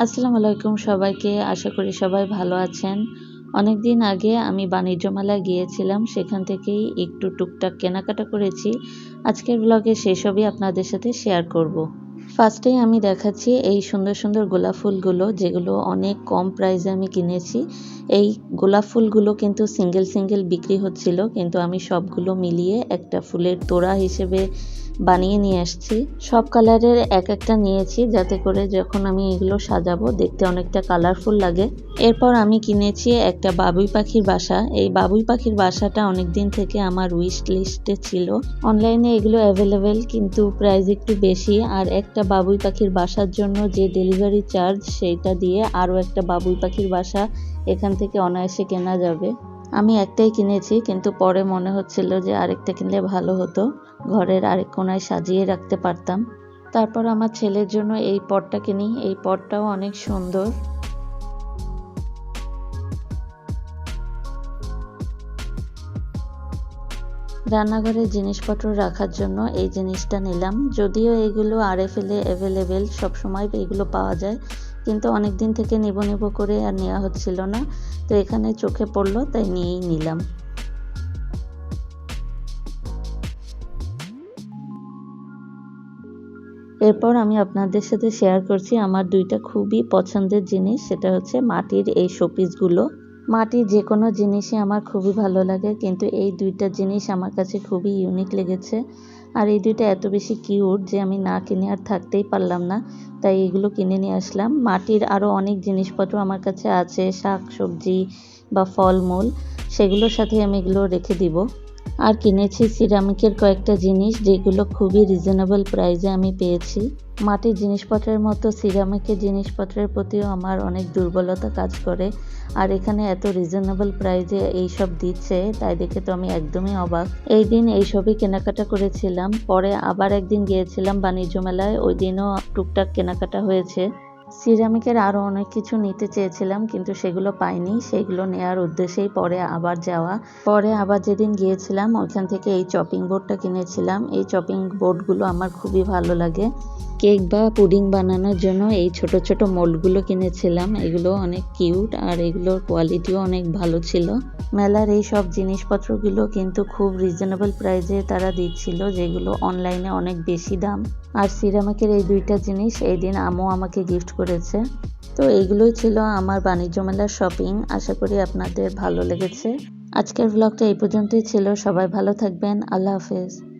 আসসালামু আলাইকুম সবাইকে। আশা করি সবাই ভালো আছেন। অনেক দিন আগে আমি বাণিজ্য মেলায় গিয়েছিলাম, সেখান থেকেই একটু টুকটাক কেনাকাটা করেছি। আজকের ব্লগে সেসবই আপনাদের সাথে শেয়ার করব। ফার্স্টেই আমি দেখাচ্ছি এই সুন্দর সুন্দর গোলাপ ফুলগুলো, যেগুলো অনেক কম প্রাইসে আমি কিনেছি। এই গোলাপ ফুলগুলো কিন্তু সিঙ্গেল সিঙ্গেল বিক্রি হচ্ছিল, কিন্তু আমি সবগুলো মিলিয়ে একটা ফুলের তোড়া হিসেবে বানিয়ে নিয়ে আসছি। সব কালারের এক একটা নিয়েছি যাতে করে যখন আমি এগুলো সাজাবো দেখতে অনেকটা কালারফুল লাগে। এরপর আমি কিনেছি একটা বাবুই পাখির বাসা। এই বাবুই পাখির বাসাটা অনেক দিন থেকে আমার উইশ লিস্টে ছিল। অনলাইনে এগুলো অ্যাভেলেবেল কিন্তু প্রাইস একটু বেশি। আর একটা বাবুই পাখির বাসার জন্য যে ডেলিভারি চার্জ সেইটা দিয়ে আরও একটা বাবুই পাখির বাসা এখান থেকে অনায়াসে কেনা যাবে। আমি একটাই কিনেছি, কিন্তু পরে মনে হচ্ছিল যে আরেকটা কিনলে ভালো হতো। ঘরের আরেক কোনায় সাজিয়ে রাখতে পারতাম। তারপর আমার ছেলের জন্য এই পটটা কিনি। এই পটটাও অনেক সুন্দর। রান্নাঘরের জিনিসপত্র রাখার জন্য এই জিনিসটা নিলাম। যদিও এগুলো আরে ফেলে অ্যাভেলেবেল সবসময় এগুলো পাওয়া যায়। কিন্তু অনেক দিন থেকে নেব নেব করে আর নেওয়া হচ্ছিল না। তো এখানে চোখে পড়ল, তাই নিয়েই নিলাম। এরপর আমি আপনাদের সাথে শেয়ার করছি আমার দুইটা খুবই পছন্দের জিনিস, সেটা হচ্ছে মাটির এই শোপিসগুলো মাটির যে কোনো জিনিসই আমার খুবই ভালো লাগে, কিন্তু এই দুইটা জিনিস আমার কাছে খুবই ইউনিক লেগেছে। আর এই দুইটা এত বেশি কিউট যে আমি না কিনে আর থাকতেই পারলাম না। তাই এগুলো কিনে নিয়ে আসলাম। মাটির আরও অনেক জিনিসপত্র আমার কাছে আছে, শাক সবজি বা ফলমূল, সেগুলোর সাথে আমি এগুলো রেখে দিব। আর কিনেছি সিরামিকের কয়েকটা জিনিস যেগুলো খুবই রিজনেবল প্রাইসে আমি পেয়েছি। মাটির জিনিসপত্রের মতো সিরামিকের জিনিসপত্রের প্রতিও আমার অনেক দুর্বলতা কাজ করে। আর এখানে এত রিজনেবল প্রাইসে এইসব দিচ্ছে, তাই দেখে তো আমি একদমই অবাক। এই দিন এইসবই কেনাকাটা করেছিলাম, পরে আবার একদিন গিয়েছিলাম বাণিজ্য মেলায়, ওই দিনও টুকটাক কেনাকাটা হয়েছে। সিরামিকের আরও অনেক কিছু নিতে চেয়েছিলাম, কিন্তু সেগুলো পাইনি। সেগুলো নেওয়ার উদ্দেশ্যেই পরে আবার যাওয়া। পরে আবার যেদিন গিয়েছিলাম ওইখান থেকে এই চপিং বোর্ডটা কিনেছিলাম। এই চপিং বোর্ডগুলো আমার খুবই ভালো লাগে। কেক বা পুডিং বানানোর জন্য এই ছোট ছোট মোল্ডগুলো কিনেছিলাম। এগুলো অনেক কিউট আর এগুলোর কোয়ালিটিও অনেক ভালো ছিল। মেলার এই সব জিনিসপত্রগুলো কিন্তু খুব রিজনেবল প্রাইজে তারা দিচ্ছিল, যেগুলো অনলাইনে অনেক বেশি দাম। আর সিরামিকের এই দুইটা জিনিস এই দিন আমও আমাকে গিফট করেছে। তো এইগুলোই ছিল আমার বাণিজ্য মেলার শপিং আশা করি আপনাদের ভালো লেগেছে। আজকের ব্লগটা এই পর্যন্তই ছিল। সবাই ভালো থাকবেন। আল্লাহ হাফেজ।